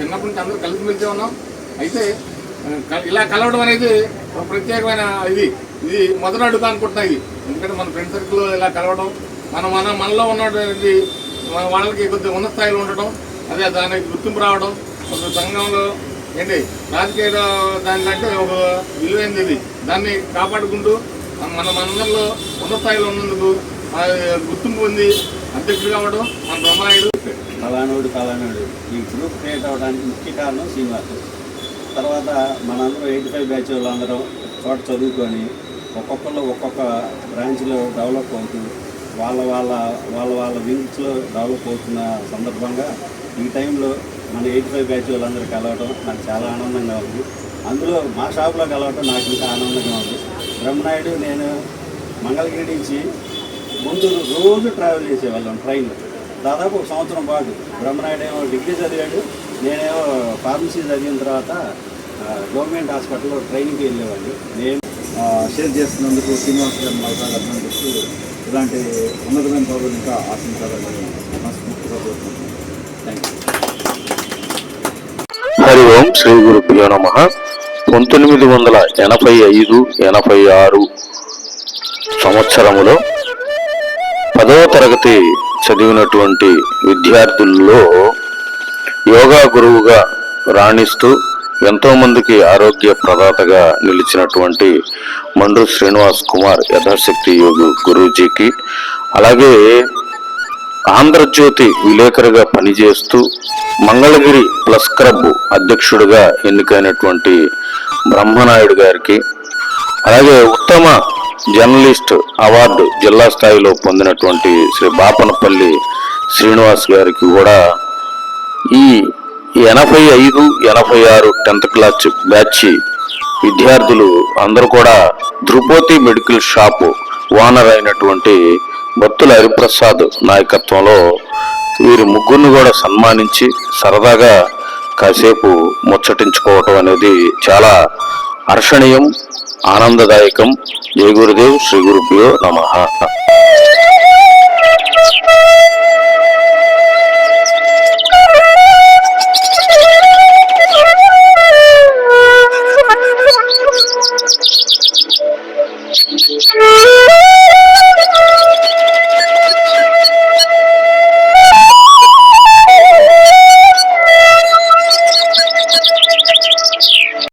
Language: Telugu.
చిన్నప్పటి నుంచి అందరూ కలిసి మెలిసి ఉన్నాం. అయితే క- ఇలా కలవడం అనేది ఒక ప్రత్యేకమైన ఇది. ఇది మొదటి అడుగు అనుకుంటున్నా ఇది. ఎందుకంటే మన ఫ్రెండ్ సర్కిల్ ఇలా కలవడం మన మన మనలో ఉన్నటువంటి మన వాళ్ళకి కొద్దిగా ఉన్న స్థాయిలో ఉండటం అదే దానికి గుర్తింపు రావడం ఒక సంఘంలో ఏంటి రాజకీయ దానికంటే ఒక విలువైనది ఇది. దాన్ని కాపాడుకుంటూ మన మనందరిలో ఉన్న స్థాయిలో ఉన్నందుకు గుర్తింపు ఉంది అధ్యక్షుడు కావడం మన బ్రహ్మనాయుడు. ఫలానోడు ఫలానోడు ఈ గ్రూప్ క్రియేట్ అవ్వడానికి ముఖ్య కారణం శ్రీనివాస్. తర్వాత మనందరం ఎయిటీ ఫైవ్ బ్యాచ్ వాళ్ళందరం చోట చదువుకొని ఒక్కొక్కరు ఒక్కొక్క బ్రాంచ్లో డెవలప్ అవుతూ వాళ్ళ వాళ్ళ వాళ్ళ వాళ్ళ వింగ్స్లో డెవలప్ అవుతున్న సందర్భంగా ఈ టైంలో మన ఎయిటీ ఫైవ్ బ్యాచ్ వాళ్ళందరూ కలవటం నాకు చాలా ఆనందంగా ఉంది. అందులో మా షాప్లో కలవటం నాకు ఇంకా ఆనందంగా ఉంది. బ్రహ్మనాయుడు నేను మంగళగిరి నుంచి ముందు రోజు ట్రావెల్ చేసేవాళ్ళం ట్రైన్లో దాదాపు ఒక సంవత్సరం పాటు బ్రహ్మనాయుడు ఏమో డిగ్రీ చదివాడు నేనేమో ఫార్మసీ చదివిన తర్వాత గవర్నమెంట్ హాస్పిటల్లో ట్రైనింగ్కి వెళ్ళేవాడిని. నేను షేర్ చేస్తున్నందుకు శ్రీనివాస్ గారిని మళ్ళీ అభినందిస్తూ ఇలాంటి ఉన్నతమైన పౌరులు ఇంకా ఆశించాలని మనస్ఫూర్తిగా కోరుకుంటున్నాను. థ్యాంక్ యూ హరి ఓం శ్రీ గురుభ్యో నమ. పంతొమ్మిది వందల ఎనభై ఐదు ఎనభై ఆరు సంవత్సరములో పదవ తరగతి చదివినటువంటి విద్యార్థుల్లో యోగా గురువుగా రాణిస్తూ ఎంతోమందికి ఆరోగ్య ప్రదాతగా నిలిచినటువంటి మండ్రు శ్రీనివాస్ కుమార్ యథాశక్తి యోగి గురూజీకి అలాగే ఆంధ్రజ్యోతి విలేకరుగా పనిచేస్తూ మంగళగిరి ప్లస్ క్లబ్ అధ్యక్షుడిగా ఎన్నికైనటువంటి బ్రహ్మనాయుడు గారికి అలాగే ఉత్తమ జర్నలిస్ట్ అవార్డు జిల్లా స్థాయిలో పొందినటువంటి శ్రీ బాపనపల్లి శ్రీనివాస్ గారికి కూడా ఈ ఎనభై ఐదు ఎనభై ఆరు టెన్త్ క్లాస్ బ్యాచ్ విద్యార్థులు అందరూ కూడా ద్రుపతి మెడికల్ షాపు ఓనర్ అయినటువంటి భక్తుల హరిప్రసాద్ నాయకత్వంలో వీరి ముగ్గురిని కూడా సన్మానించి సరదాగా కాసేపు ముచ్చటించుకోవటం అనేది చాలా హర్షణీయం. ఆనందదాయకం ఏ గురుదేవ్ శ్రీ గురుభ్యో నమ Thank